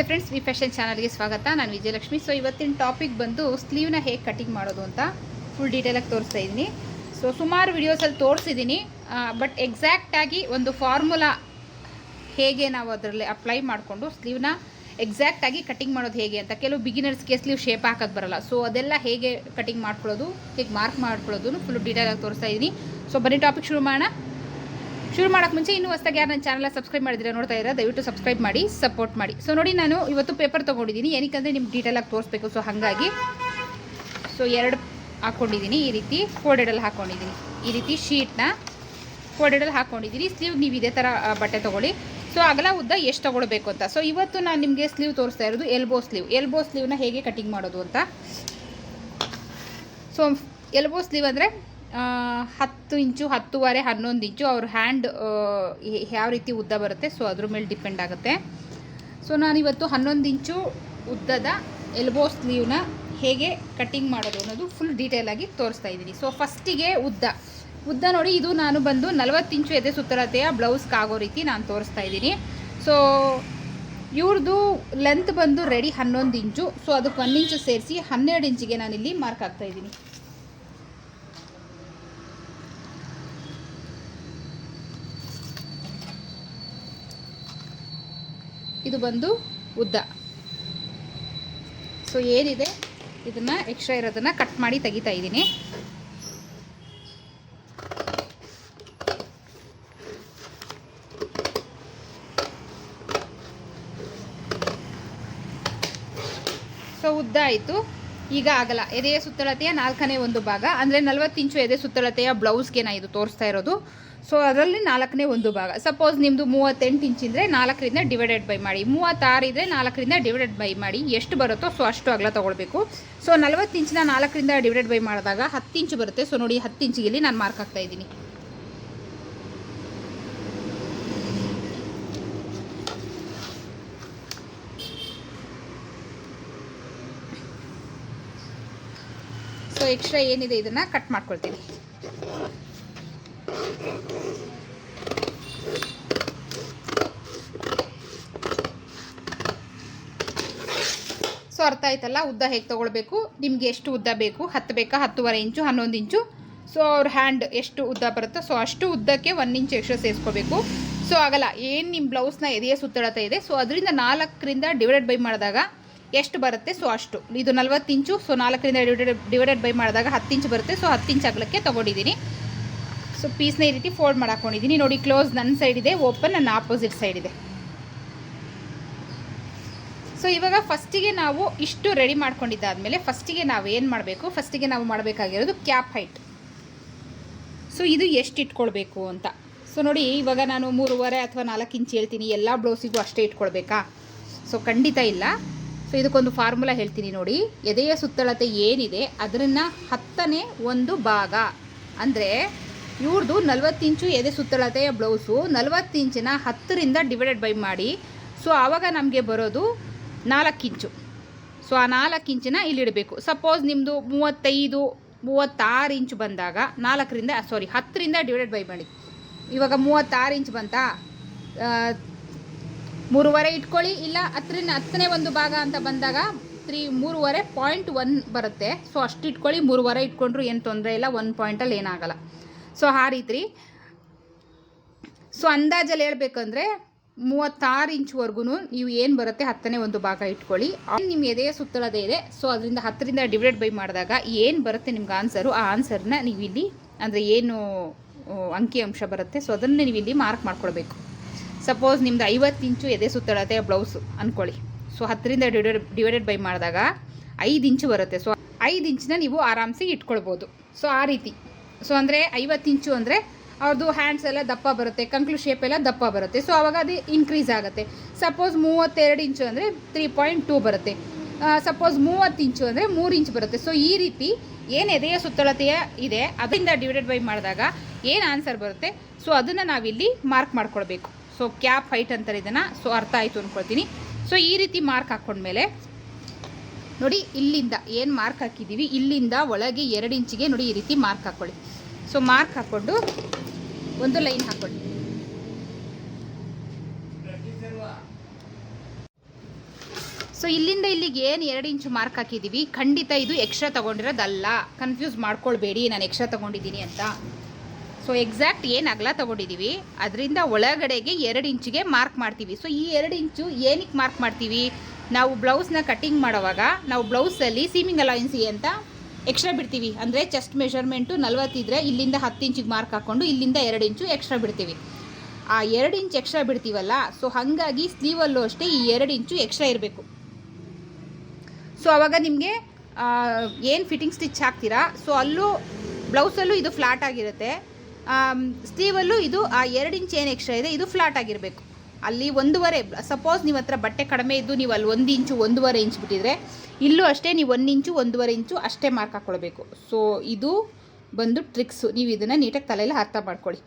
ನಮಸ್ತೆ friends V fashion ಚಾನಲ್ಗೆ ಸ್ವಾಗತ. ನಾನು ವಿಜಯಲಕ್ಷ್ಮಿ. ಸೊ ಇವತ್ತಿನ ಟಾಪಿಕ್ ಬಂದು ಸ್ಲೀವ್ನ ಹೇಗೆ ಕಟಿಂಗ್ ಮಾಡೋದು ಅಂತ ಫುಲ್ ಡೀಟೇಲಾಗಿ ತೋರಿಸ್ತಾ ಇದ್ದೀನಿ ಸೊ ಸುಮಾರು ವಿಡಿಯೋಸಲ್ಲಿ ತೋರಿಸಿದ್ದೀನಿ ಬಟ್ ಎಕ್ಸಾಕ್ಟಾಗಿ ಒಂದು ಫಾರ್ಮುಲಾ ಹೇಗೆ ನಾವು ಅದರಲ್ಲಿ ಅಪ್ಲೈ ಮಾಡಿಕೊಂಡು ಸ್ಲೀವ್ನ ಎಕ್ಸಾಕ್ಟಾಗಿ ಕಟಿಂಗ್ ಮಾಡೋದು ಹೇಗೆ ಅಂತ ಕೆಲವು ಬಿಗಿನರ್ಸ್ಗೆ ಸ್ಲೀವ್ ಶೇಪ್ ಹಾಕೋದು ಬರಲ್ಲ. ಸೊ ಅದೆಲ್ಲ ಹೇಗೆ ಕಟಿಂಗ್ ಮಾಡ್ಕೊಳ್ಳೋದು, ಹೇಗೆ ಮಾರ್ಕ್ ಮಾಡ್ಕೊಳ್ಳೋದು ಫುಲ್ ಡೀಟೇಲಾಗಿ ತೋರಿಸ್ತಾ ಇದ್ದೀನಿ ಸೊ ಬನ್ನಿ ಟಾಪಿಕ್ ಶುರು ಮಾಡೋಣ. ಶುರು ಮಾಡೋಕ್ಕೆ ಮುಂಚೆ ಇನ್ನೂ ಹೊಸದಾಗಿ ಯಾರು ನನ್ನ ಚಾನಲ್ ಸಬ್ಸ್ಕ್ರೈಬ್ ಮಾಡಿದ್ರೆ ನೋಡ್ತಾ ಇರೋ ದಯವಿಟ್ಟು ಸಬ್ಸ್ಕ್ರೈಬ್ ಮಾಡಿ ಸಪೋರ್ಟ್ ಮಾಡಿ. ಸೊ ನೋಡಿ ನಾನು ಇವತ್ತು ಪೇಪರ್ ತೊಗೊಂಡಿದ್ದೀನಿ. ಏನಕ್ಕಂದರೆ ನಿಮ್ಗೆ ಡೀಟೇಲಾಗಿ ತೋರಿಸ್ಬೇಕು. ಸೊ ಹಾಗಾಗಿ ಸೊ ಎರಡು ಹಾಕ್ಕೊಂಡಿದ್ದೀನಿ ಈ ರೀತಿ ಫೋರ್ಡೆಡಲ್ಲಿ ಹಾಕ್ಕೊಂಡಿದ್ದೀನಿ ಈ ರೀತಿ ಶೀಟ್ನ ಫೋರ್ಡೆಡಲ್ಲಿ ಹಾಕ್ಕೊಂಡಿದ್ದೀನಿ ಸ್ಲೀವ್ ನೀವು ಇದೇ ಥರ ಬಟ್ಟೆ ತೊಗೊಳ್ಳಿ. ಸೊ ಅಗಲ ಉದ್ದ ಎಷ್ಟು ತೊಗೊಳ್ಬೇಕು ಅಂತ. ಸೊ ಇವತ್ತು ನಾನು ನಿಮಗೆ ಸ್ಲೀವ್ ತೋರಿಸ್ತಾ ಇರೋದು ಎಲ್ಬೋ ಸ್ಲೀವ್ ಎಲ್ಬೋ ಸ್ಲೀವ್ನ ಹೇಗೆ ಕಟಿಂಗ್ ಮಾಡೋದು ಅಂತ. ಸೊ ಎಲ್ಬೋ ಸ್ಲೀವ್ ಅಂದರೆ ಹತ್ತು ಇಂಚು, ಹತ್ತುವರೆ, ಹನ್ನೊಂದು ಇಂಚು ಅವ್ರ ಹ್ಯಾಂಡ್ ಯಾವ ರೀತಿ ಉದ್ದ ಬರುತ್ತೆ ಸೊ ಅದ್ರ ಮೇಲೆ ಡಿಪೆಂಡ್ ಆಗುತ್ತೆ. ಸೊ ನಾನಿವತ್ತು ಹನ್ನೊಂದು ಇಂಚು ಉದ್ದದ ಎಲ್ಬೋ ಸ್ಲೀವ್ನ ಹೇಗೆ ಕಟ್ಟಿಂಗ್ ಮಾಡೋದು ಅನ್ನೋದು ಫುಲ್ ಡೀಟೇಲಾಗಿ ತೋರಿಸ್ತಾ ಇದ್ದೀನಿ. ಸೊ ಫಸ್ಟಿಗೆ ಉದ್ದ. ಉದ್ದ ನೋಡಿ, ಇದು ನಾನು ಬಂದು ನಲವತ್ತು ಇಂಚು ಎದೆ ಸುತ್ತರತೆಯ ಬ್ಲೌಸ್ಗಾಗೋ ರೀತಿ ನಾನು ತೋರಿಸ್ತಾ ಇದ್ದೀನಿ. ಸೊ ಇವ್ರದ್ದು ಲೆಂತ್ ಬಂದು ರೆಡಿ ಹನ್ನೊಂದು ಇಂಚು. ಸೊ ಅದಕ್ಕೆ ಒಂದು ಇಂಚು ಸೇರಿಸಿ ಹನ್ನೆರಡು ಇಂಚಿಗೆ ನಾನಿಲ್ಲಿ ಮಾರ್ಕ್ ಆಗ್ತಾ ಇದು ಬಂದು ಉದ್ದ. ಸೊ ಏನಿದೆ? ಇದನ್ನು ಎಕ್ಸ್ಟ್ರಾ ಇರೋದನ್ನು ಕಟ್ ಮಾಡಿ ತೆಗಿತಾ ಇದ್ದೀನಿ. ಸೊ ಉದ್ದ ಆಯಿತು. ಈಗ ಆಗಲ್ಲ. ಎದೆಯ ಸುತ್ತಳತೆಯ ನಾಲ್ಕನೇ ಒಂದು ಭಾಗ. ಅಂದರೆ ನಲವತ್ತು ಇಂಚು ಎದೆ ಸುತ್ತಳತೆಯ ಬ್ಲೌಸ್ಗೆ ನಾ ಇದು ತೋರಿಸ್ತಾ ಇರೋದು. ಸೊ ಅದರಲ್ಲಿ ನಾಲ್ಕನೇ ಒಂದು ಭಾಗ. ಸಪೋಸ್ ನಿಮ್ಮದು ಮೂವತ್ತೆಂಟು ಇಂಚ್ ಇದ್ದರೆ ನಾಲ್ಕರಿಂದ ಡಿವೈಡೆಡ್ ಬೈ ಮಾಡಿ. ಮೂವತ್ತಾರು ಇದ್ದರೆ ನಾಲ್ಕರಿಂದ ಡಿವೈಡೆಡ್ ಬೈ ಮಾಡಿ. ಎಷ್ಟು ಬರುತ್ತೋ ಸೊ ಅಷ್ಟು ಅಗಲ ತೊಗೊಳ್ಬೇಕು. ಸೊ ನಲ್ವತ್ತು ಇಂಚಿನ ನಾಲ್ಕರಿಂದ ಡಿವೈಡೆಡ್ ಬೈ ಮಾಡಿದಾಗ ಹತ್ತು ಇಂಚು ಬರುತ್ತೆ. ಸೊ ನೋಡಿ ಹತ್ತು ಇಂಚಿಗೆ ನಾನು ಮಾರ್ಕ್ ಆಗ್ತಾ ಇದ್ದೀನಿ. ಸೊ ಎಕ್ಸ್ಟ್ರಾ ಏನಿದೆ ಇದನ್ನು ಕಟ್ ಮಾಡ್ಕೊಳ್ತೀನಿ. ಸೊ ಅರ್ಥ ಆಯ್ತಲ್ಲ? ಉದ್ದ ಹೇಗೆ ತೊಗೊಳ್ಬೇಕು? ನಿಮಗೆ ಎಷ್ಟು ಉದ್ದ ಬೇಕು? ಹತ್ತು ಬೇಕಾ? ಹತ್ತುವರೆ ಇಂಚು? ಹನ್ನೊಂದು ಇಂಚು? ಸೊ ಅವ್ರ ಹ್ಯಾಂಡ್ ಎಷ್ಟು ಉದ್ದ ಬರುತ್ತೋ? ಸೊ ಅಷ್ಟು ಉದ್ದಕ್ಕೆ ಒನ್ ಇಂಚು ಎಕ್ಸ್ಟ್ರಾ ಸೇರಿಸ್ಕೋಬೇಕು. ಸೊ ಆಗಲ್ಲ. ಏನು ನಿಮ್ಮ ಬ್ಲೌಸ್ನ ಎದೆಯ ಸುತ್ತಳತೆ ಇದೆ? ಸೊ ಅದರಿಂದ ನಾಲ್ಕರಿಂದ ಡಿವೈಡೆಡ್ ಬೈ ಮಾಡಿದಾಗ ಎಷ್ಟು ಬರುತ್ತೆ? ಸೊ ಅಷ್ಟು. ಇದು ನಲ್ವತ್ತು ಇಂಚು? ಸೊ ನಾಲ್ಕರಿಂದ ಡಿವೈಡೆಡ್ ಡಿವೈಡೆಡ್ ಬೈ ಮಾಡಿದಾಗ ಹತ್ತು ಇಂಚು ಬರುತ್ತೆ. ಸೊ ಹತ್ತು ಇಂಚು ಅಗಲಕ್ಕೆ ತೊಗೊಂಡಿದ್ದೀನಿ. ಸೊ ಪೀಸ್ನ ಈ ರೀತಿ ಫೋಲ್ಡ್ ಮಾಡಾಕೊಂಡಿದ್ದೀನಿ ನೋಡಿ ಕ್ಲೋಸ್ ನನ್ನ ಸೈಡ್ ಇದೆ ಓಪನ್ ನನ್ನ ಆಪೋಸಿಟ್ ಸೈಡ್ ಇದೆ. ಸೊ ಇವಾಗ ಫಸ್ಟಿಗೆ ನಾವು ಇಷ್ಟು ರೆಡಿ ಮಾಡ್ಕೊಂಡಿದ್ದಾದಮೇಲೆ ಫಸ್ಟಿಗೆ ನಾವು ಏನು ಮಾಡಬೇಕು? ಫಸ್ಟಿಗೆ ನಾವು ಮಾಡಬೇಕಾಗಿರೋದು ಕ್ಯಾಪ್ ಹೈಟ್ ಸೊ ಇದು ಎಷ್ಟು ಇಟ್ಕೊಳ್ಬೇಕು ಅಂತ. ಸೊ ನೋಡಿ, ಇವಾಗ ನಾನು ಮೂರುವರೆ ಅಥವಾ ನಾಲ್ಕು ಇಂಚ್ ಹೇಳ್ತೀನಿ. ಎಲ್ಲ ಬ್ಲೌಸಿಗೂ ಅಷ್ಟೇ ಇಟ್ಕೊಳ್ಬೇಕಾ? ಸೊ ಖಂಡಿತ ಇಲ್ಲ. ಸೊ ಇದಕ್ಕೊಂದು ಫಾರ್ಮುಲಾ ಹೇಳ್ತೀನಿ ನೋಡಿ. ಎದೆಯ ಸುತ್ತಳತೆ ಏನಿದೆ, ಅದನ್ನು ಹತ್ತನೇ ಒಂದು ಭಾಗ. ಅಂದರೆ ಇವ್ರದ್ದು ನಲ್ವತ್ತು ಇಂಚು ಎದೆ ಸುತ್ತಳತೆಯ ಬ್ಲೌಸು ನಲ್ವತ್ತು ಇಂಚಿನ ಹತ್ತರಿಂದ ಡಿವೈಡೆಡ್ ಬೈ ಮಾಡಿ. ಸೊ ಆವಾಗ ನಮಗೆ ಬರೋದು ನಾಲ್ಕು ಇಂಚು. ಸೊ ಆ ನಾಲ್ಕು ಇಂಚಿನ ಇಲ್ಲಿಡಬೇಕು ಸಪೋಸ್ ನಿಮ್ಮದು ಮೂವತ್ತೈದು, ಮೂವತ್ತಾರು ಇಂಚು ಬಂದಾಗ ನಾಲ್ಕರಿಂದ ಸಾರಿ ಹತ್ತರಿಂದ ಡಿವೈಡೆಡ್ ಬೈ ಮಾಡಿ. ಇವಾಗ ಮೂವತ್ತಾರು ಇಂಚು ಬಂತಾ ಮೂರುವರೆ ಇಟ್ಕೊಳ್ಳಿ. ಇಲ್ಲ, ಹತ್ತರಿಂದ, ಹತ್ತನೇ ಒಂದು ಭಾಗ ಅಂತ ಬಂದಾಗ ತ್ರೀ ಮೂರುವರೆ ಪಾಯಿಂಟ್ ಒನ್ ಬರುತ್ತೆ. ಸೊ ಅಷ್ಟು ಇಟ್ಕೊಳ್ಳಿ. ಮೂರುವರೆ ಇಟ್ಕೊಂಡ್ರು ಏನು ತೊಂದರೆ ಇಲ್ಲ. ಒನ್ ಪಾಯಿಂಟಲ್ಲಿ ಏನಾಗಲ್ಲ. ಸೊ ಆ ರೀತಿ ಸೊ ಅಂದಾಜಲ್ಲಿ ಹೇಳ್ಬೇಕಂದ್ರೆ ಮೂವತ್ತಾರು ಇಂಚ್ವರೆಗೂ ನೀವು ಏನು ಬರುತ್ತೆ ಹತ್ತನೇ ಒಂದು ಭಾಗ ಇಟ್ಕೊಳ್ಳಿ. ನಿಮ್ಮ ಎದೆಯ ಸುತ್ತಳದೇ ಇದೆ. ಸೊ ಅದರಿಂದ ಹತ್ತರಿಂದ ಡಿವೈಡ್ ಬೈ ಮಾಡಿದಾಗ ಏನು ಬರುತ್ತೆ ನಿಮ್ಗೆ ಆನ್ಸರು? ಆ ಆನ್ಸರ್ನ ನೀವು ಇಲ್ಲಿ ಅಂದರೆ ಏನು ಅಂಕಿ ಅಂಶ ಬರುತ್ತೆ. ಸೊ ಅದನ್ನೇ ನೀವು ಇಲ್ಲಿ ಮಾರ್ಕ್ ಮಾಡ್ಕೊಳ್ಬೇಕು. ಸಪೋಸ್ ನಿಮ್ದು ಐವತ್ತು ಇಂಚು ಎದೆ ಸುತ್ತಳತೆ ಬ್ಲೌಸು ಅಂದ್ಕೊಳ್ಳಿ ಸೊ ಹತ್ತರಿಂದ ಡಿವೈಡೆಡ್ ಡಿವೈಡೆಡ್ ಬೈ ಮಾಡಿದಾಗ ಐದು ಇಂಚು ಬರುತ್ತೆ. ಸೊ ಐದು ಇಂಚನ್ನ ನೀವು ಆರಾಮ್ಸೆ ಇಟ್ಕೊಳ್ಬೋದು. ಸೊ ಆ ರೀತಿ. ಸೊ ಅಂದರೆ ಐವತ್ತು ಇಂಚು ಅಂದರೆ ಅವ್ರದ್ದು ಹ್ಯಾಂಡ್ಸ್ ಎಲ್ಲ ದಪ್ಪ ಬರುತ್ತೆ, ಕಂಕ್ಲು ಶೇಪ್ ಎಲ್ಲ ದಪ್ಪ ಬರುತ್ತೆ. ಸೊ ಆವಾಗ ಅದು ಇನ್ಕ್ರೀಸ್ ಆಗುತ್ತೆ. ಸಪೋಸ್ ಮೂವತ್ತೆರಡು ಇಂಚು ಅಂದರೆ ತ್ರೀ ಪಾಯಿಂಟ್ ಟೂ ಬರುತ್ತೆ. ಸಪೋಸ್ ಮೂವತ್ತು ಇಂಚು ಅಂದರೆ ಮೂರು ಇಂಚು ಬರುತ್ತೆ. ಸೊ ಈ ರೀತಿ ಏನು ಎದೆಯ ಸುತ್ತಳತೆಯ ಇದೆ, ಅದರಿಂದ ಡಿವೈಡೆಡ್ ಬೈ ಮಾಡಿದಾಗ ಏನು ಆನ್ಸರ್ ಬರುತ್ತೆ? ಸೊ ಅದನ್ನು ನಾವಿಲ್ಲಿ ಮಾರ್ಕ್ ಮಾಡ್ಕೊಳ್ಬೇಕು. ಸೊ ಕ್ಯಾಪ್ ಹೈಟ್ ಅಂತಾರೆ ಇದನ್ನು. ಸೊ ಅರ್ಥ ಆಯಿತು ಅಂದ್ಕೊಳ್ತೀನಿ ಸೊ ಈ ರೀತಿ ಮಾರ್ಕ್ ಹಾಕ್ಕೊಂಡ್ಮೇಲೆ ನೋಡಿ ಇಲ್ಲಿಂದ ಏನು ಮಾರ್ಕ್ ಹಾಕಿದ್ದೀವಿ ಇಲ್ಲಿಂದ ಒಳಗೆ ಎರಡು ಇಂಚಿಗೆ ನೋಡಿ ಈ ರೀತಿ ಮಾರ್ಕ್ ಹಾಕ್ಕೊಳ್ಳಿ ಸೊ ಮಾರ್ಕ್ ಹಾಕ್ಕೊಂಡು, ಒಂದು ಲೈನ್ ಹಾಕ್ಕೊಳ್ಳಿ ಸೊ ಇಲ್ಲಿಂದ ಇಲ್ಲಿಗೆ ಏನು ಎರಡು ಇಂಚು ಮಾರ್ಕ್ ಹಾಕಿದ್ದೀವಿ ಖಂಡಿತ ಇದು ಎಕ್ಸ್ಟ್ರಾ ತೊಗೊಂಡಿರೋದಲ್ಲ. ಕನ್ಫ್ಯೂಸ್ ಮಾಡ್ಕೊಳ್ಬೇಡಿ, ನಾನು ಎಕ್ಸ್ಟ್ರಾ ತೊಗೊಂಡಿದ್ದೀನಿ ಅಂತ. ಸೊ ಎಕ್ಸಾಕ್ಟ್ ಏನು ಅಗಲ ತೊಗೊಂಡಿದ್ದೀವಿ ಅದರಿಂದ ಒಳಗಡೆಗೆ ಎರಡು ಇಂಚಿಗೆ ಮಾರ್ಕ್ ಮಾಡ್ತೀವಿ. ಸೊ ಈ ಎರಡು ಇಂಚು ಏನಕ್ಕೆ ಮಾರ್ಕ್ ಮಾಡ್ತೀವಿ? ನಾವು ಬ್ಲೌಸ್ನ ಕಟ್ಟಿಂಗ್ ಮಾಡೋವಾಗ, ನಾವು ಬ್ಲೌಸಲ್ಲಿ ಸೀಮಿಂಗ್ ಅಲಾಯನ್ಸಿ ಅಂತ ಎಕ್ಸ್ಟ್ರಾ ಬಿಡ್ತೀವಿ. ಅಂದರೆ ಚೆಸ್ಟ್ ಮೆಷರ್ಮೆಂಟು ನಲ್ವತ್ತಿದ್ರೆ ಇಲ್ಲಿಂದ ಹತ್ತು ಇಂಚಿಗೆ ಮಾರ್ಕ್ ಹಾಕ್ಕೊಂಡು ಇಲ್ಲಿಂದ ಎರಡು ಇಂಚು ಎಕ್ಸ್ಟ್ರಾ ಬಿಡ್ತೀವಿ. ಆ ಎರಡು ಇಂಚ್ ಎಕ್ಸ್ಟ್ರಾ ಬಿಡ್ತೀವಲ್ಲ ಸೊ ಹಾಗಾಗಿ ಸ್ಲೀವಲ್ಲೂ ಅಷ್ಟೇ ಈ ಎರಡು ಇಂಚು ಎಕ್ಸ್ಟ್ರಾ ಇರಬೇಕು. ಸೊ ಆವಾಗ ನಿಮಗೆ ಏನು ಫಿಟ್ಟಿಂಗ್ ಸ್ಟಿಚ್ ಹಾಕ್ತೀರಾ? ಸೊ ಅಲ್ಲೂ ಬ್ಲೌಸಲ್ಲೂ ಇದು ಫ್ಲಾಟ್ ಆಗಿರುತ್ತೆ. ಸ್ಲೀವಲ್ಲೂ ಇದು ಆ ಎರಡು ಇಂಚ್ ಏನು ಎಕ್ಸ್ಟ್ರಾ ಇದೆ, ಇದು ಫ್ಲಾಟ್ ಆಗಿರಬೇಕು. ಅಲ್ಲಿ ಒಂದೂವರೆ ಸಪೋಸ್ ನಿಮ್ಮ ಹತ್ರ ಬಟ್ಟೆ ಕಡಿಮೆ ಇದ್ದು ನೀವು ಅಲ್ಲಿ ಒಂದು ಇಂಚು, ಒಂದೂವರೆ ಇಂಚು ಬಿಟ್ಟಿದ್ರೆ, ಇಲ್ಲೂ ಅಷ್ಟೇ ನೀವು ಒಂದು ಇಂಚು, ಒಂದೂವರೆ ಇಂಚು ಅಷ್ಟೇ ಮಾರ್ಕ್ ಹಾಕ್ಕೊಳ್ಬೇಕು ಸೊ ಇದು ಬಂದು ಟ್ರಿಕ್ಸು ನೀವು ಇದನ್ನು ನೀಟಾಗಿ ತಲೆಯಲ್ಲಿ ಅರ್ಥ ಮಾಡ್ಕೊಳ್ಳಿ.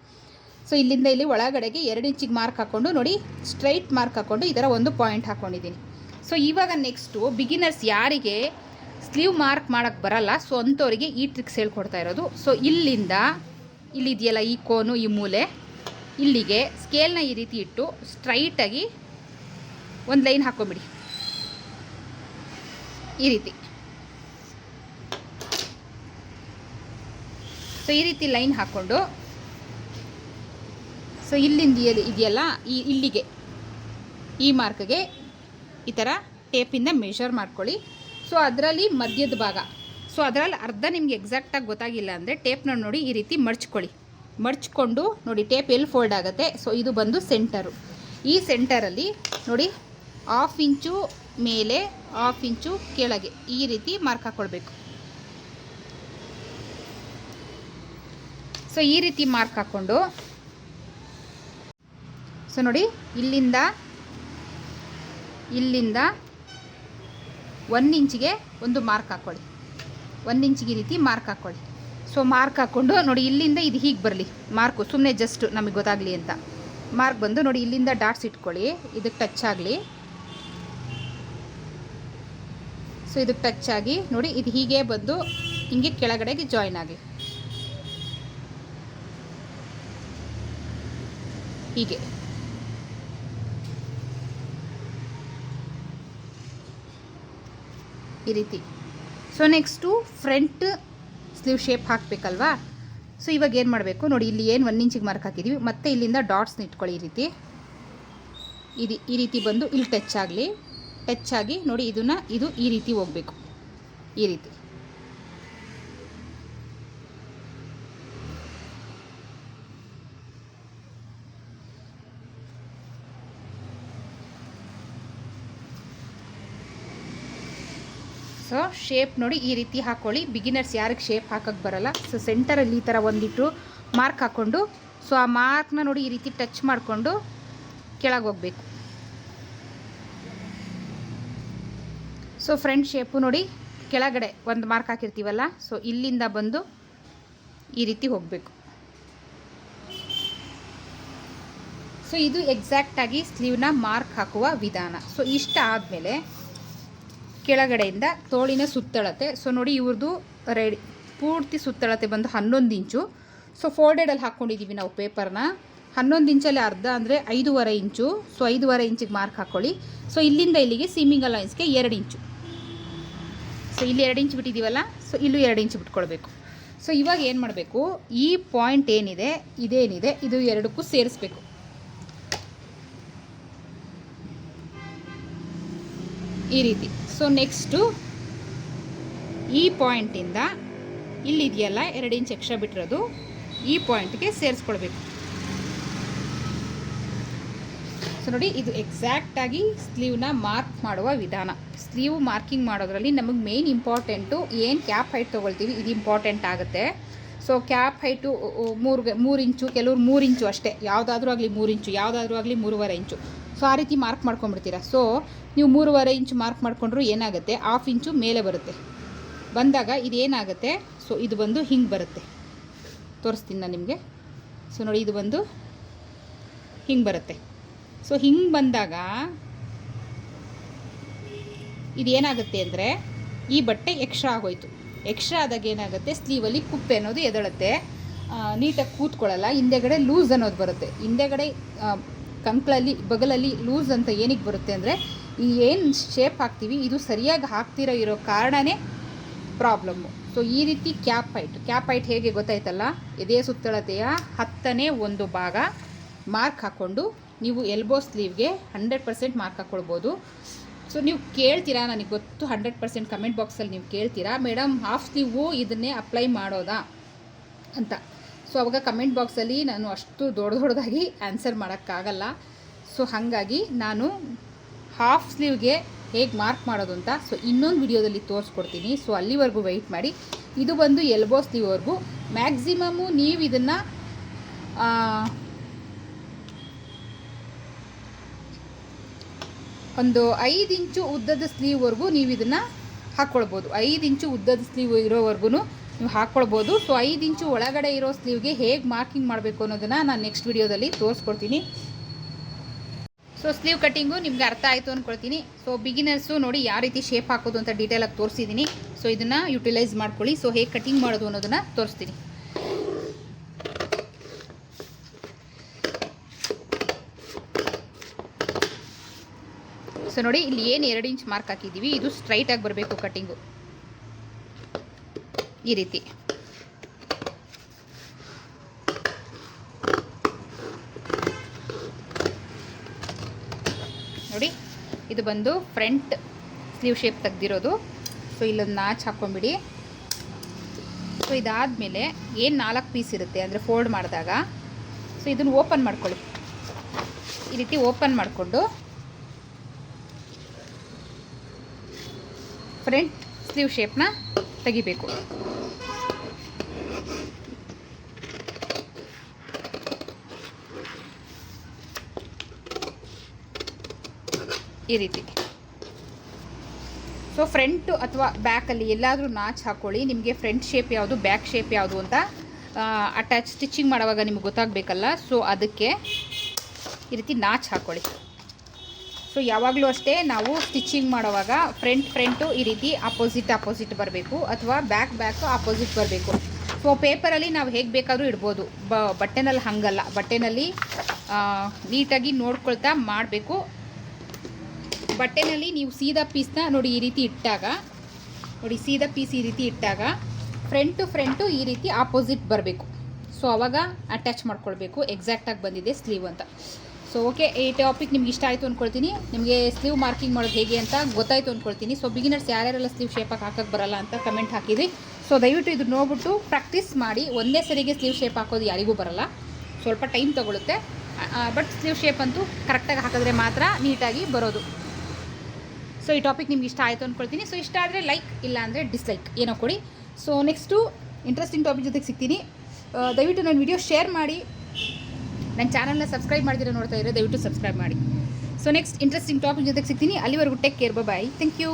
ಸೊ ಇಲ್ಲಿಂದ ಇಲ್ಲಿ ಒಳಗಡೆಗೆ ಎರಡು ಇಂಚಿಗೆ ಮಾರ್ಕ್ ಹಾಕ್ಕೊಂಡು ನೋಡಿ ಸ್ಟ್ರೈಟ್ ಮಾರ್ಕ್ ಹಾಕ್ಕೊಂಡು ಥರ ಒಂದು ಪಾಯಿಂಟ್ ಹಾಕ್ಕೊಂಡಿದ್ದೀನಿ ಸೊ ಇವಾಗ ನೆಕ್ಸ್ಟು ಬಿಗಿನರ್ಸ್ ಯಾರಿಗೆ ಸ್ಲೀವ್ ಮಾರ್ಕ್ ಮಾಡೋಕ್ಕೆ ಬರಲ್ಲ ಸೊ ಅಂಥವರಿಗೆ ಈ ಟ್ರಿಕ್ಸ್ ಹೇಳ್ಕೊಡ್ತಾ ಇರೋದು. ಸೊ ಇಲ್ಲಿಂದ, ಇಲ್ಲಿದೆಯಲ್ಲ ಈ ಕೋನು, ಈ ಮೂಲೆ ಇಲ್ಲಿಗೆ ಸ್ಕೇಲ್ನ ಈ ರೀತಿ ಇಟ್ಟು ಸ್ಟ್ರೈಟಾಗಿ ಒಂದು ಲೈನ್ ಹಾಕ್ಕೊಂಬಿಡಿ ಈ ರೀತಿ. ಸೊ ಈ ರೀತಿ ಲೈನ್ ಹಾಕ್ಕೊಂಡು ಸೊ ಇಲ್ಲಿಂದ ಇದೆಯಲ್ಲ ಈ ಇಲ್ಲಿಗೆ ಈ ಮಾರ್ಕ್ಗೆ ಈ ಥರ ಟೇಪಿಂದ ಮೆಷರ್ ಮಾಡ್ಕೊಳ್ಳಿ. ಸೊ ಅದರಲ್ಲಿ ಮಧ್ಯದ ಭಾಗ. ಸೊ ಅದರಲ್ಲಿ ಅರ್ಧ ನಿಮ್ಗೆ ಎಕ್ಸಾಕ್ಟಾಗಿ ಗೊತ್ತಾಗಿಲ್ಲ ಅಂದರೆ ಟೇಪ್ನ ನೋಡಿ ಈ ರೀತಿ ಮಡ್ಚ್ಕೊಳ್ಳಿ ಮಡ್ಚ್ಕೊಂಡು ನೋಡಿ ಟೇಪ್ ಎಲ್ಲಿ ಫೋಲ್ಡ್ ಆಗುತ್ತೆ? ಸೊ ಇದು ಬಂದು ಸೆಂಟರು ಈ ಸೆಂಟರಲ್ಲಿ ನೋಡಿ ಹಾಫ್ ಇಂಚು ಮೇಲೆ ಹಾಫ್ ಇಂಚು ಕೆಳಗೆ ಈ ರೀತಿ ಮಾರ್ಕ್ ಹಾಕ್ಕೊಳ್ಬೇಕು ಸೊ ಈ ರೀತಿ ಮಾರ್ಕ್ ಹಾಕ್ಕೊಂಡು ಸೊ ನೋಡಿ, ಇಲ್ಲಿಂದ ಇಲ್ಲಿಂದ ಒಂದು ಇಂಚಿಗೆ ಒಂದು ಮಾರ್ಕ್ ಹಾಕ್ಕೊಳ್ಳಿ ಒಂದು ಇಂಚಿಗೆ ಈ ರೀತಿ ಮಾರ್ಕ್ ಹಾಕ್ಕೊಳ್ಳಿ ಸೊ ಮಾರ್ಕ್ ಹಾಕ್ಕೊಂಡು ನೋಡಿ, ಇಲ್ಲಿಂದ ಇದು ಹೀಗೆ ಬರಲಿ. ಮಾರ್ಕು ಸುಮ್ಮನೆ ಜಸ್ಟ್ ನಮಗೆ ಗೊತ್ತಾಗಲಿ ಅಂತ. ಮಾರ್ಕ್ ಬಂದು ನೋಡಿ, ಇಲ್ಲಿಂದ ಡಾಟ್ಸ್ ಇಟ್ಕೊಳ್ಳಿ. ಇದಕ್ಕೆ ಟಚ್ ಆಗಲಿ. ಸೊ ಇದಕ್ಕೆ ಟಚ್ ಆಗಿ ನೋಡಿ, ಇದು ಹೀಗೆ ಬಂದು ಹಿಂಗೆ ಕೆಳಗಡೆಗೆ ಜಾಯಿನ್ ಆಗಲಿ. ಹೀಗೆ. ಈ ರೀತಿ. So next front sleeve shape ಹಾಕಬೇಕಲ್ವಾ? So ಇವಾಗ ಏನು ಮಾಡಬೇಕು? ನೋಡಿ, ಇಲ್ಲಿ ಏನು ಒನ್ ಇಂಚಿಗೆ ಮಾರ್ಕ್ ಹಾಕಿದ್ದೀವಿ ಮತ್ತೆ ಇಲ್ಲಿಂದ ಡಾಟ್ಸ್ನ ಇಟ್ಕೊಳ್ಳಿ ಈ ರೀತಿ. ಇದು ಈ ರೀತಿ ಬಂದು ಇಲ್ಲಿ ಟಚ್ ಆಗಲಿ. ಟಚ್ ಆಗಿ ನೋಡಿ, ಇದನ್ನು ಇದು ಈ ರೀತಿ ಹೋಗಬೇಕು. ಈ ರೀತಿ. ಸೊ ಶೇಪ್ ನೋಡಿ ಈ ರೀತಿ ಹಾಕ್ಕೊಳ್ಳಿ ಬಿಗಿನರ್ಸ್ ಯಾರಿಗೆ ಶೇಪ್ ಹಾಕಕ್ಕೆ ಬರಲ್ಲ. ಸೊ ಸೆಂಟರಲ್ಲಿ ಈ ಥರ ಒಂದಿಟ್ಟು ಮಾರ್ಕ್ ಹಾಕ್ಕೊಂಡು ಸೊ ಆ ಮಾರ್ಕ್ನ ನೋಡಿ ಈ ರೀತಿ ಟಚ್ ಮಾಡಿಕೊಂಡು ಕೆಳಗೆ ಹೋಗಬೇಕು. ಸೊ ಫ್ರಂಟ್ ಶೇಪು ನೋಡಿ ಕೆಳಗಡೆ ಒಂದು ಮಾರ್ಕ್ ಹಾಕಿರ್ತೀವಲ್ಲ ಸೊ ಇಲ್ಲಿಂದ ಬಂದು ಈ ರೀತಿ ಹೋಗಬೇಕು. ಸೊ ಇದು ಎಕ್ಸಾಕ್ಟಾಗಿ ಸ್ಲೀವ್ನ ಮಾರ್ಕ್ ಹಾಕುವ ವಿಧಾನ. ಸೊ ಇಷ್ಟ ಆದಮೇಲೆ ಕೆಳಗಡೆಯಿಂದ ತೋಳಿನ ಸುತ್ತಳತೆ. ಸೊ ನೋಡಿ ಇವ್ರದ್ದು ರೆಡಿ ಪೂರ್ತಿ ಸುತ್ತಳತೆ ಬಂದು ಹನ್ನೊಂದು ಇಂಚು. ಸೊ ಫೋಲ್ಡೆಡಲ್ಲಿ ಹಾಕ್ಕೊಂಡಿದ್ದೀವಿ ನಾವು ಪೇಪರ್ನ. ಹನ್ನೊಂದು ಇಂಚಲ್ಲಿ ಅರ್ಧ ಅಂದರೆ ಐದೂವರೆ ಇಂಚು. ಸೊ ಐದೂವರೆ ಇಂಚಿಗೆ ಮಾರ್ಕ್ ಹಾಕ್ಕೊಳ್ಳಿ ಸೊ ಇಲ್ಲಿಂದ ಇಲ್ಲಿಗೆ ಸೀಮಿಂಗ್ ಅಲೈನ್ಸ್ಗೆ ಎರಡು ಇಂಚು. ಸೊ ಇಲ್ಲಿ ಎರಡು ಇಂಚು ಬಿಟ್ಟಿದ್ದೀವಲ್ಲ ಸೊ ಇಲ್ಲೂ ಎರಡು ಇಂಚು ಬಿಟ್ಕೊಳ್ಬೇಕು. ಸೊ ಇವಾಗ ಏನು ಮಾಡಬೇಕು? ಈ ಪಾಯಿಂಟ್ ಏನಿದೆ, ಇದೇನಿದೆ, ಇದು ಎರಡಕ್ಕೂ ಸೇರಿಸ್ಬೇಕು. ಈ ರೀತಿ. ಸೊ ನೆಕ್ಸ್ಟು ಈ ಪಾಯಿಂಟಿಂದ ಇಲ್ಲಿದೆಯಲ್ಲ, ಎರಡು ಇಂಚ್ ಎಕ್ಸ್ಟ್ರಾ ಬಿಟ್ಟಿರೋದು ಈ ಪಾಯಿಂಟ್ಗೆ ಸೇರಿಸ್ಕೊಳ್ಬೇಕು. ಸೊ ನೋಡಿ, ಇದು ಎಕ್ಸಾಕ್ಟಾಗಿ ಸ್ಲೀವ್ನ ಮಾರ್ಕ್ ಮಾಡುವ ವಿಧಾನ. ಸ್ಲೀವ್ ಮಾರ್ಕಿಂಗ್ ಮಾಡೋದ್ರಲ್ಲಿ ನಮಗೆ ಮೇನ್ ಇಂಪಾರ್ಟೆಂಟು ಏನು ಕ್ಯಾಪ್ ಹೈಟ್ ತೊಗೊಳ್ತೀವಿ, ಇದು ಇಂಪಾರ್ಟೆಂಟ್ ಆಗುತ್ತೆ. ಸೊ ಕ್ಯಾಪ್ ಹೈಟು ಮೂರು ಮೂರು ಇಂಚು ಕೆಲವ್ರು ಮೂರು ಇಂಚು ಅಷ್ಟೇ. ಯಾವುದಾದ್ರೂ ಆಗಲಿ ಮೂರು ಇಂಚು ಯಾವುದಾದ್ರೂ ಆಗಲಿ ಮೂರುವರೆ ಇಂಚು ಸೊ ಆ ರೀತಿ ಮಾರ್ಕ್ ಮಾಡ್ಕೊಂಡ್ಬಿಡ್ತೀರಾ? ಸೊ ನೀವು ಮೂರುವರೆ ಇಂಚು ಮಾರ್ಕ್ ಮಾಡಿಕೊಂಡ್ರು ಏನಾಗುತ್ತೆ? ಹಾಫ್ ಇಂಚು ಮೇಲೆ ಬರುತ್ತೆ. ಬಂದಾಗ ಇದೇನಾಗುತ್ತೆ? ಸೊ ಇದು ಬಂದು ಹಿಂಗೆ ಬರುತ್ತೆ. ತೋರಿಸ್ತೀನಿ ನಾನು ನಿಮಗೆ. ಸೊ ನೋಡಿ, ಇದು ಬಂದು ಹಿಂಗೆ ಬರುತ್ತೆ. ಸೊ ಹಿಂಗೆ ಬಂದಾಗ ಇದೇನಾಗುತ್ತೆ ಅಂದರೆ ಈ ಬಟ್ಟೆ ಎಕ್ಸ್ಟ್ರಾ ಆಗೋಯ್ತು. ಎಕ್ಸ್ಟ್ರಾ ಆದಾಗ ಏನಾಗುತ್ತೆ? ಸ್ಲೀವಲ್ಲಿ ಕುಪ್ಪೆ ಅನ್ನೋದು ಎದಳುತ್ತೆ. ನೀಟಾಗಿ ಕೂತ್ಕೊಳ್ಳಲ್ಲ, ಹಿಂದೆಗಡೆ ಲೂಸ್ ಅನ್ನೋದು ಬರುತ್ತೆ. ಹಿಂದೆಗಡೆ ಕಂಕ್ಳಲ್ಲಿ ಬಗಲಲ್ಲಿ ಲೂಸ್ ಅಂತ ಏನಕ್ಕೆ ಬರುತ್ತೆ ಅಂದರೆ, ಈ ಏನು ಶೇಪ್ ಹಾಕ್ತೀವಿ, ಇದು ಸರಿಯಾಗಿ ಹಾಕ್ತಿರೋ ಇರೋ ಕಾರಣನೇ ಪ್ರಾಬ್ಲಮ್ಮು ಸೊ ಈ ರೀತಿ ಕ್ಯಾಪ್ ಹೈಟ್ ಕ್ಯಾಪ್ ಹೈಟ್ ಹೇಗೆ ಗೊತ್ತಾಯ್ತಲ್ಲ? ಎದೆ ಸುತ್ತಳತೆಯ ಹತ್ತನೇ ಒಂದು ಭಾಗ ಮಾರ್ಕ್ ಹಾಕ್ಕೊಂಡು ನೀವು ಎಲ್ಬೋ ಸ್ಲೀವ್ಗೆ ಹಂಡ್ರೆಡ್ ಪರ್ಸೆಂಟ್ ಮಾರ್ಕ್ ಹಾಕ್ಕೊಳ್ಬೋದು ಸೊ ನೀವು ಕೇಳ್ತೀರಾ? ನನಗೆ ಗೊತ್ತು ಹಂಡ್ರೆಡ್ ಪರ್ಸೆಂಟ್ ಕಮೆಂಟ್ ಬಾಕ್ಸಲ್ಲಿ ನೀವು ಕೇಳ್ತೀರಾ? ಮೇಡಮ್ ಹಾಫ್ ಸ್ಲೀವು ಇದನ್ನೇ ಅಪ್ಲೈ ಮಾಡೋದಾ? ಅಂತ. ಸೊ ಅವಾಗ ಕಮೆಂಟ್ ಬಾಕ್ಸಲ್ಲಿ ನಾನು ಅಷ್ಟು ದೊಡ್ಡ ದೊಡ್ಡದಾಗಿ ಆನ್ಸರ್ ಮಾಡೋಕ್ಕಾಗಲ್ಲ. ಸೊ ಹಾಗಾಗಿ ನಾನು ಹಾಫ್ ಸ್ಲೀವ್ಗೆ ಹೇಗೆ ಮಾರ್ಕ್ ಮಾಡೋದು ಅಂತ ಸೊ ಇನ್ನೊಂದು ವಿಡಿಯೋದಲ್ಲಿ ತೋರಿಸ್ಕೊಡ್ತೀನಿ. ಸೊ ಅಲ್ಲಿವರೆಗೂ ವೆಯ್ಟ್ ಮಾಡಿ. ಇದು ಬಂದು ಎಲ್ಬೋ ಸ್ಲೀವ್ವರೆಗೂ ಮ್ಯಾಕ್ಸಿಮಮ್ಮು ನೀವು ಇದನ್ನು ಒಂದು ಐದು ಇಂಚು ಉದ್ದದ ಸ್ಲೀವ್ವರೆಗೂ ನೀವು ಇದನ್ನು ಹಾಕ್ಕೊಳ್ಬೋದು ಐದು ಇಂಚು ಉದ್ದದ ಸ್ಲೀವ್ ಇರೋವರೆಗೂ ನೀವು ಹಾಕ್ಕೊಳ್ಬೋದು. ಸೊ ಐದು ಇಂಚು ಒಳಗಡೆ ಇರೋ ಸ್ಲೀವ್ಗೆ ಹೇಗೆ ಮಾರ್ಕಿಂಗ್ ಮಾಡಬೇಕು ಅನ್ನೋದನ್ನು ನಾನು ನೆಕ್ಸ್ಟ್ ವಿಡಿಯೋದಲ್ಲಿ ತೋರಿಸ್ಕೊಡ್ತೀನಿ. ಸೊ ಸ್ಲೀವ್ ಕಟ್ಟಿಂಗು ನಿಮ್ಗೆ ಅರ್ಥ ಆಯಿತು ಅಂದ್ಕೊಳ್ತೀನಿ ಸೊ ಬಿಗಿನರ್ಸು ನೋಡಿ ಯಾವ ರೀತಿ ಶೇಪ್ ಹಾಕೋದು ಅಂತ ಡೀಟೇಲಾಗಿ ತೋರಿಸಿದ್ದೀನಿ ಸೊ ಇದನ್ನು ಯುಟಿಲೈಸ್ ಮಾಡ್ಕೊಳ್ಳಿ. ಸೊ ಹೇಗೆ ಕಟಿಂಗ್ ಮಾಡೋದು ಅನ್ನೋದನ್ನು ತೋರಿಸ್ತೀನಿ. ಸೊ ನೋಡಿ ಇಲ್ಲಿ ಏನು ಎರಡು ಇಂಚ್ ಮಾರ್ಕ್ ಹಾಕಿದ್ದೀವಿ. ಇದು ಸ್ಟ್ರೈಟಾಗಿ ಬರಬೇಕು ಕಟ್ಟಿಂಗು ಈ ರೀತಿ. ನೋಡಿ, ಇದು ಬಂದು ಫ್ರಂಟ್ ಸ್ಲೀವ್ ಶೇಪ್ ತೆಗ್ದಿರೋದು. ಸೊ ಇಲ್ಲೊಂದು ನಾಚ್ ಹಾಕ್ಕೊಂಬಿಡಿ. ಸೊ ಇದಾದಮೇಲೆ ಏನು ನಾಲ್ಕು ಪೀಸ್ ಇರುತ್ತೆ ಅಂದರೆ ಫೋಲ್ಡ್ ಮಾಡಿದಾಗ. ಸೊ ಇದನ್ನು ಓಪನ್ ಮಾಡ್ಕೊಳ್ಳಿ. ಈ ರೀತಿ ಓಪನ್ ಮಾಡಿಕೊಂಡು. ಫ್ರಂಟ್ ಸ್ಲೀವ್ ಶೇಪ್ನ ತೆಗಿಬೇಕು. ಈ ರೀತಿ. ಸೊ ಫ್ರಂಟು ಅಥವಾ ಬ್ಯಾಕಲ್ಲಿ ಎಲ್ಲಾದರೂ ನಾಚ್ ಹಾಕ್ಕೊಳ್ಳಿ ನಿಮಗೆ ಫ್ರಂಟ್ ಶೇಪ್ ಯಾವುದು ಬ್ಯಾಕ್ ಶೇಪ್ ಯಾವುದು ಅಂತ ಅಟ್ಯಾಚ್ ಸ್ಟಿಚಿಂಗ್ ಮಾಡುವಾಗ ನಿಮ್ಗೆ ಗೊತ್ತಾಗಬೇಕಲ್ಲ. ಸೊ ಅದಕ್ಕೆ ಈ ರೀತಿ ನಾಚ್ ಹಾಕ್ಕೊಳ್ಳಿ ಸೊ ಯಾವಾಗಲೂ ಅಷ್ಟೇ ನಾವು ಸ್ಟಿಚಿಂಗ್ ಮಾಡುವಾಗ ಫ್ರಂಟ್ ಫ್ರಂಟು ಈ ರೀತಿ ಅಪೋಸಿಟ್ ಅಪೋಸಿಟ್ ಬರಬೇಕು ಅಥವಾ ಬ್ಯಾಕ್ ಬ್ಯಾಕು ಅಪೋಸಿಟ್ ಬರಬೇಕು. ಸೊ ಪೇಪರಲ್ಲಿ ನಾವು ಹೇಗೆ ಬೇಕಾದರೂ ಇಡ್ಬೋದು. ಬಟ್ಟೆನಲ್ಲಿ ಹಾಗಲ್ಲ. ಬಟ್ಟೆನಲ್ಲಿ ನೀಟಾಗಿ ನೋಡ್ಕೊಳ್ತಾ ಮಾಡಬೇಕು. ಬಟ್ಟೆನಲ್ಲಿ ನೀವು ಸೀದಾ ಪೀಸ್ನ ನೋಡಿ ಈ ರೀತಿ ಇಟ್ಟಾಗ, ನೋಡಿ ಸೀದಾ ಪೀಸ್ ಈ ರೀತಿ ಇಟ್ಟಾಗ ಫ್ರಂಟು ಫ್ರಂಟು ಈ ರೀತಿ ಆಪೋಸಿಟ್ ಬರಬೇಕು. ಸೊ ಅವಾಗ ಅಟ್ಯಾಚ್ ಮಾಡ್ಕೊಳ್ಬೇಕು. ಎಕ್ಸಾಕ್ಟಾಗಿ ಬಂದಿದೆ ಸ್ಲೀವ್ ಅಂತ. ಸೊ ಓಕೆ ಈ ಟಾಪಿಕ್ ನಿಮ್ಗೆ ಇಷ್ಟ ಆಯಿತು ಅಂದ್ಕೊಳ್ತೀನಿ ನಿಮಗೆ ಸ್ಲೀವ್ ಮಾರ್ಕಿಂಗ್ ಮಾಡೋದು ಹೇಗೆ ಅಂತ ಗೊತ್ತಾಯಿತು ಅಂದ್ಕೊಳ್ತೀನಿ ಸೊ ಬಿಗಿನರ್ಸ್ ಯಾರ್ಯಾರೆಲ್ಲ ಸ್ಲೀವ್ ಶೇಪಾಗಿ ಹಾಕಕ್ಕೆ ಬರಲ್ಲ ಅಂತ ಕಮೆಂಟ್ ಹಾಕಿದ್ರಿ. ಸೊ ದಯವಿಟ್ಟು ಇದು ನೋಡ್ಬಿಟ್ಟು ಪ್ರಾಕ್ಟೀಸ್ ಮಾಡಿ. ಒಂದೇ ಸರಿಗೆ ಸ್ಲೀವ್ ಶೇಪ್ ಹಾಕೋದು ಯಾರಿಗೂ ಬರಲ್ಲ. ಸ್ವಲ್ಪ ಟೈಮ್ ತೊಗೊಳುತ್ತೆ. ಬಟ್ ಸ್ಲೀವ್ ಶೇಪ್ ಅಂತೂ ಕರೆಕ್ಟಾಗಿ ಹಾಕಿದ್ರೆ ಮಾತ್ರ ನೀಟಾಗಿ ಬರೋದು. ಸೊ ಈ ಟಾಪಿಕ್ ನಿಮ್ಗೆ ಇಷ್ಟ ಆಯಿತು ಅಂದ್ಕೊಳ್ತೀನಿ ಸೊ ಇಷ್ಟ ಆದರೆ ಲೈಕ್ ಇಲ್ಲ ಅಂದರೆ ಡಿಸ್ಲೈಕ್ ಏನೋ ಕೊಡಿ. ಸೊ ನೆಕ್ಸ್ಟು ಇಂಟ್ರೆಸ್ಟಿಂಗ್ ಟಾಪಿಕ್ ಜೊತೆಗೆ ಸಿಗ್ತೀನಿ. ದಯವಿಟ್ಟು ನನ್ನ ವಿಡಿಯೋ ಶೇರ್ ಮಾಡಿ. ನನ್ನ ಚಾನಲ್ನ ಸಬ್ಸ್ಕ್ರೈಬ್ ಮಾಡಿದರೆ ನೋಡ್ತಾ ಇದ್ರೆ ದಯವಿಟ್ಟು ಸಬ್ಸ್ಕ್ರೈಬ್ ಮಾಡಿ. ಸೊ ನೆಕ್ಸ್ಟ್ ಇಂಟ್ರೆಸ್ಟಿಂಗ್ ಟಾಪಿಕ್ ಜೊತೆಗೆ ಸಿಗ್ತೀನಿ. ಅಲ್ಲಿವರೆಗೂ take care bye thank you